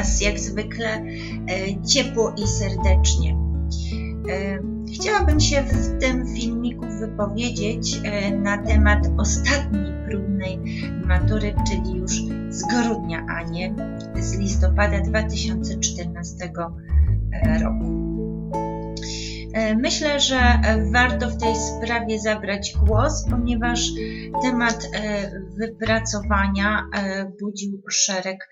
Was jak zwykle e, ciepło i serdecznie. E, chciałabym się w tym filmiku wypowiedzieć e, na temat ostatniej próbnej matury, czyli już z grudnia, a nie z listopada 2014 roku. E, myślę, że warto w tej sprawie zabrać głos, ponieważ temat e, wypracowania e, budził szereg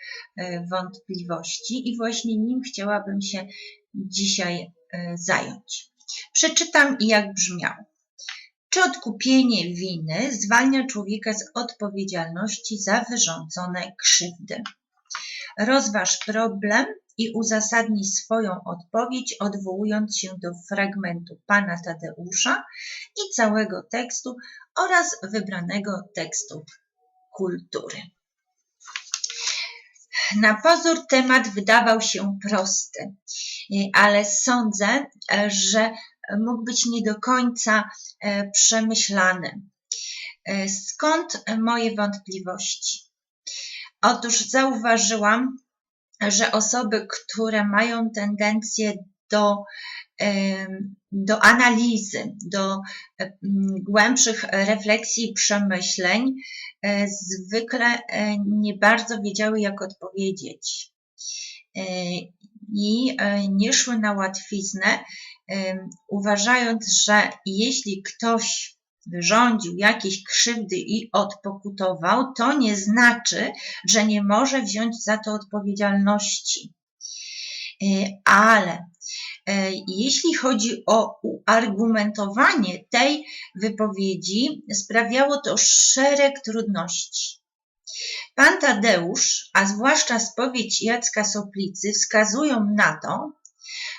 wątpliwości i właśnie nim chciałabym się dzisiaj zająć. Przeczytam jak brzmiał. Czy odkupienie winy zwalnia człowieka z odpowiedzialności za wyrządzone krzywdy? Rozważ problem i uzasadnij swoją odpowiedź, odwołując się do fragmentu pana Tadeusza i całego tekstu oraz wybranego tekstu kultury. Na pozór temat wydawał się prosty, ale sądzę, że mógł być nie do końca e, przemyślany. E, skąd moje wątpliwości? Otóż zauważyłam, że osoby, które mają tendencję do, do analizy, do głębszych refleksji i przemyśleń, e, zwykle e, nie bardzo wiedziały, jak odpowiedzieć. E, I nie szły na łatwiznę, uważając, że jeśli ktoś wyrządził jakieś krzywdy i odpokutował, to nie znaczy, że nie może wziąć za to odpowiedzialności. E, ale e, jeśli chodzi o uargumentowanie tej wypowiedzi, sprawiało to szereg trudności. Pan Tadeusz, a zwłaszcza spowiedź Jacka Soplicy, wskazują na to,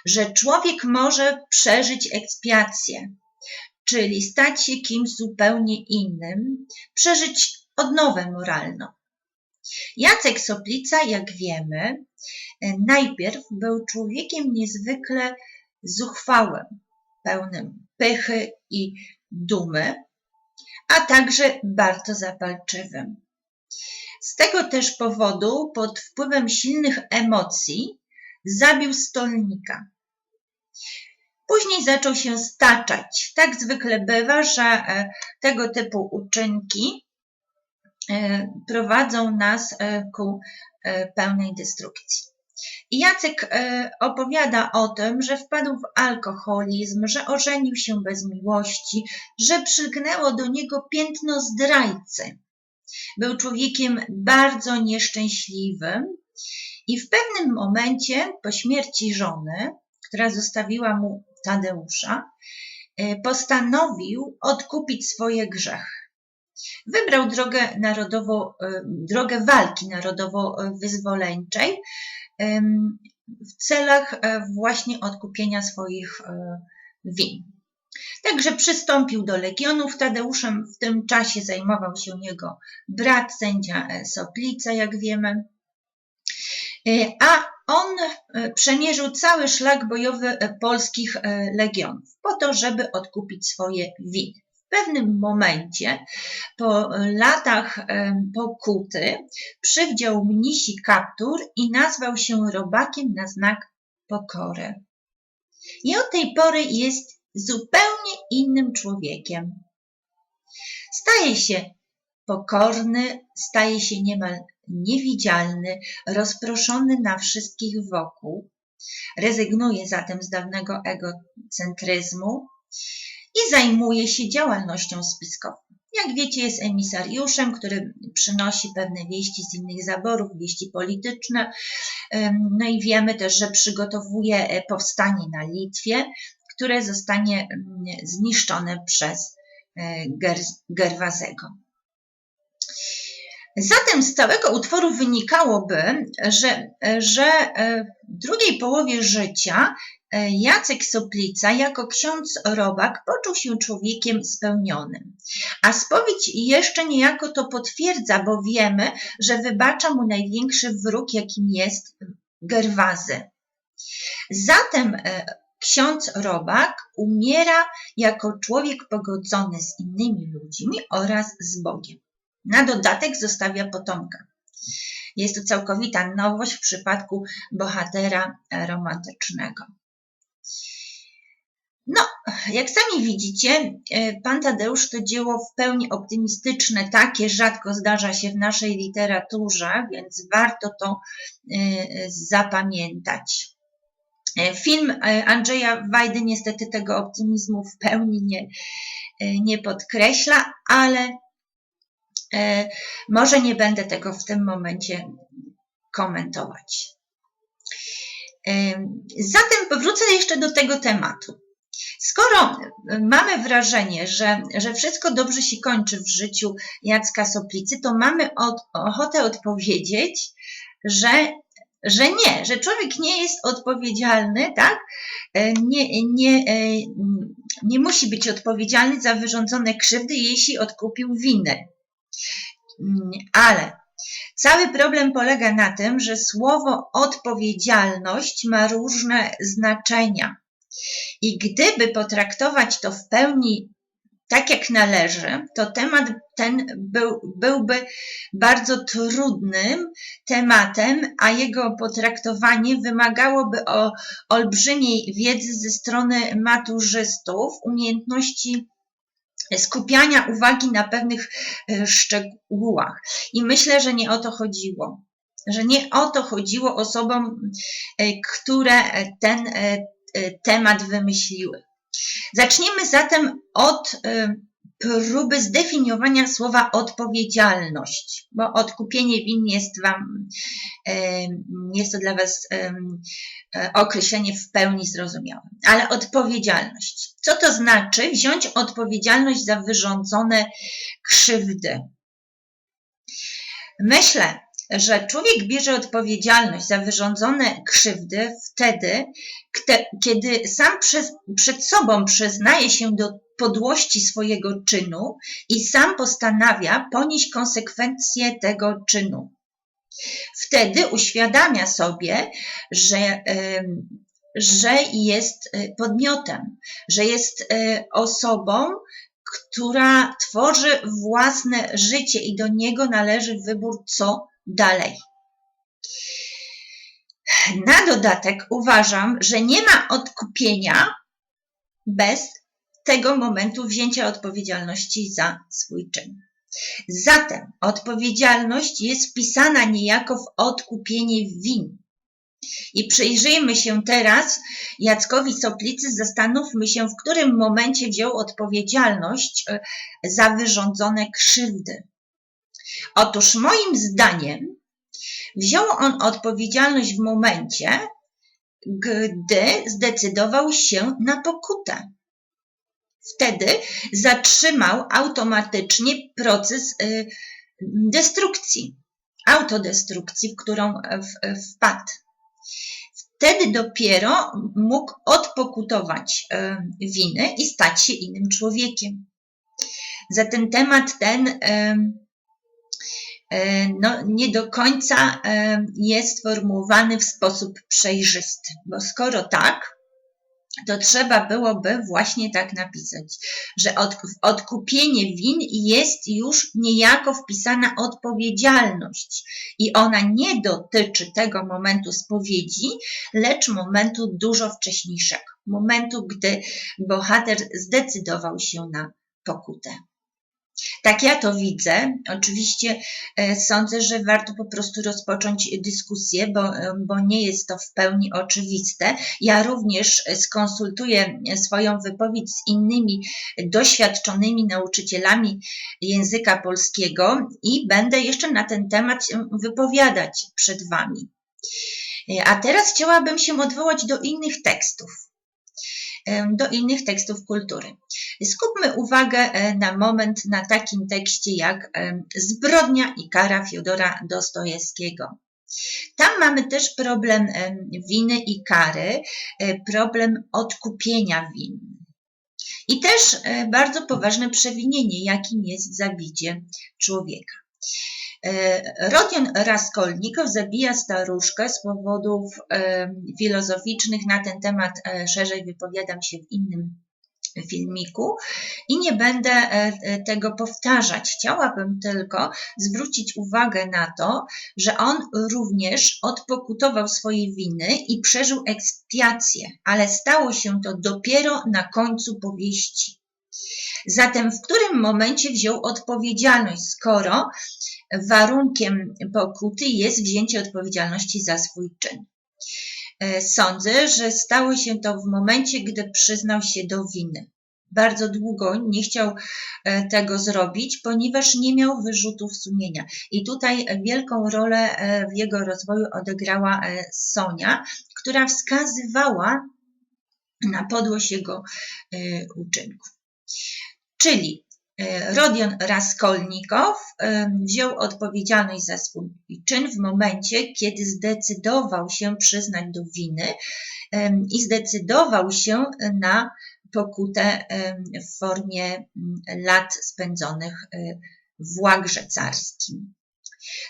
że człowiek może przeżyć ekspiację, czyli stać się kimś zupełnie innym, przeżyć odnowę moralną. Jacek Soplica, jak wiemy, najpierw był człowiekiem niezwykle zuchwałym, pełnym pychy i dumy, a także bardzo zapalczywym. Z tego też powodu, pod wpływem silnych emocji, zabił stolnika. Później zaczął się staczać. Tak zwykle bywa, że e, tego typu uczynki e, prowadzą nas e, ku pełnej destrukcji. I Jacek opowiada o tym, że wpadł w alkoholizm, że ożenił się bez miłości, że przygnęło do niego piętno zdrajcy. Był człowiekiem bardzo nieszczęśliwym i w pewnym momencie po śmierci żony, która zostawiła mu Tadeusza, e, postanowił odkupić swoje grzechy. Wybrał drogę, narodowo, e, drogę walki narodowo-wyzwoleńczej w celach e, właśnie odkupienia swoich win. Także przystąpił do legionów. Tadeuszem w tym czasie zajmował się jego brat, sędzia Soplica, jak wiemy. A on e, przemierzył cały szlak bojowy e, polskich e, legionów po to, żeby odkupić swoje winy. W pewnym momencie, po latach pokuty, przywdział mnisi kaptur i nazwał się robakiem na znak pokory. I od tej pory jest zupełnie innym człowiekiem. Staje się pokorny, staje się niemal niewidzialny, rozproszony na wszystkich wokół. Rezygnuje zatem z dawnego egocentryzmu i zajmuje się działalnością spiskową. Jak wiecie, jest emisariuszem, który przynosi pewne wieści z innych zaborów, wieści polityczne. No i wiemy też, że przygotowuje e, powstanie na Litwie, które zostanie zniszczone przez e, Gerwazego. Zatem z całego utworu wynikałoby, że, że e, w drugiej połowie życia e, Jacek Soplica jako ksiądz robak poczuł się człowiekiem spełnionym. A spowiedź jeszcze niejako to potwierdza, bo wiemy, że wybacza mu największy wróg, jakim jest Gerwazy. Zatem e, ksiądz robak umiera jako człowiek pogodzony z innymi ludźmi oraz z Bogiem. Na dodatek zostawia potomka. Jest to całkowita nowość w przypadku bohatera romantycznego. No, jak sami widzicie, e, Pan Tadeusz to dzieło w pełni optymistyczne, takie rzadko zdarza się w naszej literaturze, więc warto to e, zapamiętać. E, film Andrzeja Wajdy niestety tego optymizmu w pełni nie, nie podkreśla, ale może nie będę tego w tym momencie komentować. Zatem wrócę jeszcze do tego tematu. Skoro mamy wrażenie, że, że wszystko dobrze się kończy w życiu Jacka Soplicy, to mamy od, ochotę odpowiedzieć, że, że nie, że człowiek nie jest odpowiedzialny, tak? E, nie, nie, e, nie musi być odpowiedzialny za wyrządzone krzywdy, jeśli odkupił winę. Ale Cały problem polega na tym, że słowo odpowiedzialność ma różne znaczenia. I gdyby potraktować to w pełni tak jak należy, to temat ten był, byłby bardzo trudnym tematem, a jego potraktowanie wymagałoby o olbrzymiej wiedzy ze strony maturzystów, umiejętności skupiania uwagi na pewnych e, szczegółach. I myślę, że nie o to chodziło. Że nie o to chodziło osobom, e, które ten e, temat wymyśliły. Zacznijmy zatem od próby zdefiniowania słowa odpowiedzialność, bo odkupienie win jest Wam, jest to dla Was określenie w pełni zrozumiałe. Ale odpowiedzialność. Co to znaczy wziąć odpowiedzialność za wyrządzone krzywdy? Myślę, że człowiek bierze odpowiedzialność za wyrządzone krzywdy wtedy, kiedy sam przed sobą przyznaje się do podłości swojego czynu i sam postanawia ponieść konsekwencje tego czynu. Wtedy uświadamia sobie, że, że jest e, podmiotem, że jest e, osobą, która tworzy własne życie i do niego należy wybór, co dalej. Na dodatek uważam, że nie ma odkupienia bez tego momentu wzięcia odpowiedzialności za swój czyn. Zatem odpowiedzialność jest wpisana niejako w odkupienie win. I przyjrzyjmy się teraz Jackowi Soplicy, zastanówmy się, w którym momencie wziął odpowiedzialność e, za wyrządzone krzywdy. Otóż moim zdaniem wziął on odpowiedzialność w momencie, gdy zdecydował się na pokutę. Wtedy zatrzymał automatycznie proces y, destrukcji, autodestrukcji, w którą wpadł. Wtedy dopiero mógł odpokutować y, winy i stać się innym człowiekiem. Zatem temat ten no, nie do końca jest sformułowany w sposób przejrzysty, bo skoro tak, to trzeba byłoby właśnie tak napisać, że odkupienie win jest już niejako wpisana odpowiedzialność i ona nie dotyczy tego momentu spowiedzi, lecz momentu dużo wcześniejszego, momentu, gdy bohater zdecydował się na pokutę. Tak ja to widzę. Oczywiście e, sądzę, że warto po prostu rozpocząć dyskusję, bo, e, bo nie jest to w pełni oczywiste. Ja również skonsultuję swoją wypowiedź z innymi doświadczonymi nauczycielami języka polskiego i będę jeszcze na ten temat wypowiadać przed Wami. E, a teraz chciałabym się odwołać do innych tekstów do innych tekstów kultury. Skupmy uwagę e, na moment na takim tekście jak Zbrodnia i kara Fiodora Dostojewskiego. Tam mamy też problem winy i kary, e, problem odkupienia win. I też e, bardzo poważne przewinienie, jakim jest zabicie człowieka. E, Rodion Raskolnikow zabija staruszkę z powodów filozoficznych. Na ten temat e, szerzej wypowiadam się w innym filmiku i nie będę e, e, tego powtarzać. Chciałabym tylko zwrócić uwagę na to, że on również odpokutował swojej winy i przeżył ekspiację, ale stało się to dopiero na końcu powieści. Zatem w którym momencie wziął odpowiedzialność, skoro warunkiem pokuty jest wzięcie odpowiedzialności za swój czyn? E, sądzę, że stało się to w momencie, gdy przyznał się do winy. Bardzo długo nie chciał e, tego zrobić, ponieważ nie miał wyrzutów sumienia. I tutaj wielką rolę e, w jego rozwoju odegrała Sonia, która wskazywała na podłość jego uczynków. Czyli Rodion Raskolnikow e, wziął odpowiedzialność za swój czyn w momencie, kiedy zdecydował się przyznać do winy e, i zdecydował się na pokutę w formie mm, lat spędzonych w łagrze carskim.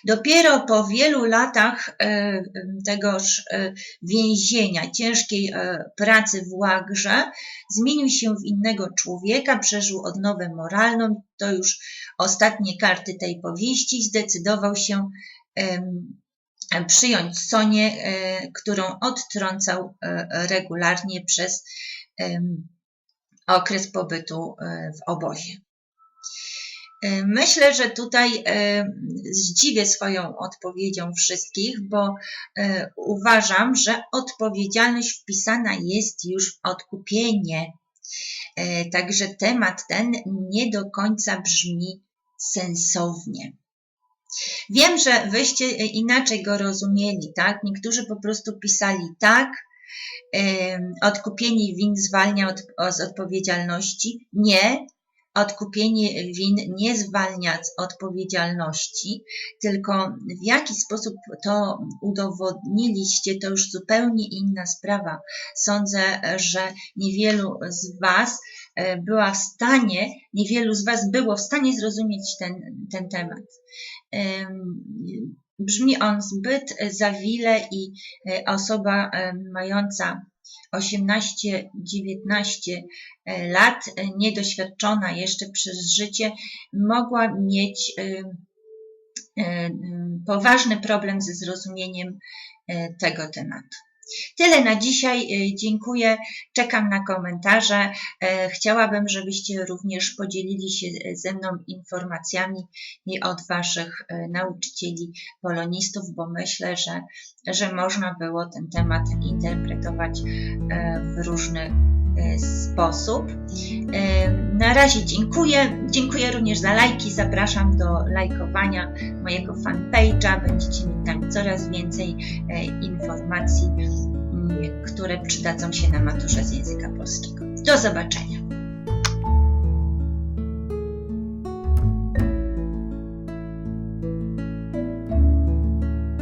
Dopiero po wielu latach e, tegoż e, więzienia, ciężkiej e, pracy w łagrze, zmienił się w innego człowieka, przeżył odnowę moralną. To już ostatnie karty tej powieści. Zdecydował się przyjąć Sonię, którą odtrącał regularnie przez okres pobytu w obozie. E, myślę, że tutaj e, zdziwię swoją odpowiedzią wszystkich, bo e, uważam, że odpowiedzialność wpisana jest już w odkupienie. Także temat ten nie do końca brzmi sensownie. Wiem, że wyście inaczej go rozumieli, tak? Niektórzy po prostu pisali tak, odkupienie win zwalnia od, z odpowiedzialności. Nie, odkupienie win nie zwalnia z odpowiedzialności, tylko w jaki sposób to udowodniliście, to już zupełnie inna sprawa. Sądzę, że niewielu z Was e, była w stanie, niewielu z Was było w stanie zrozumieć ten, ten temat. Brzmi on zbyt zawile i e, osoba mająca 18-19 e, lat, e, niedoświadczona jeszcze przez życie, mogła mieć e, poważny problem ze zrozumieniem tego tematu. Tyle na dzisiaj. Y, dziękuję. Czekam na komentarze. E, chciałabym, żebyście również podzielili się e, ze mną informacjami od Waszych nauczycieli polonistów, bo myślę, że, że można było ten temat interpretować w różny sposób. Na razie dziękuję. Dziękuję również za lajki. Zapraszam do lajkowania mojego fanpage'a. Będziecie mieć tam coraz więcej informacji które przydadzą się na maturze z języka polskiego. Do zobaczenia.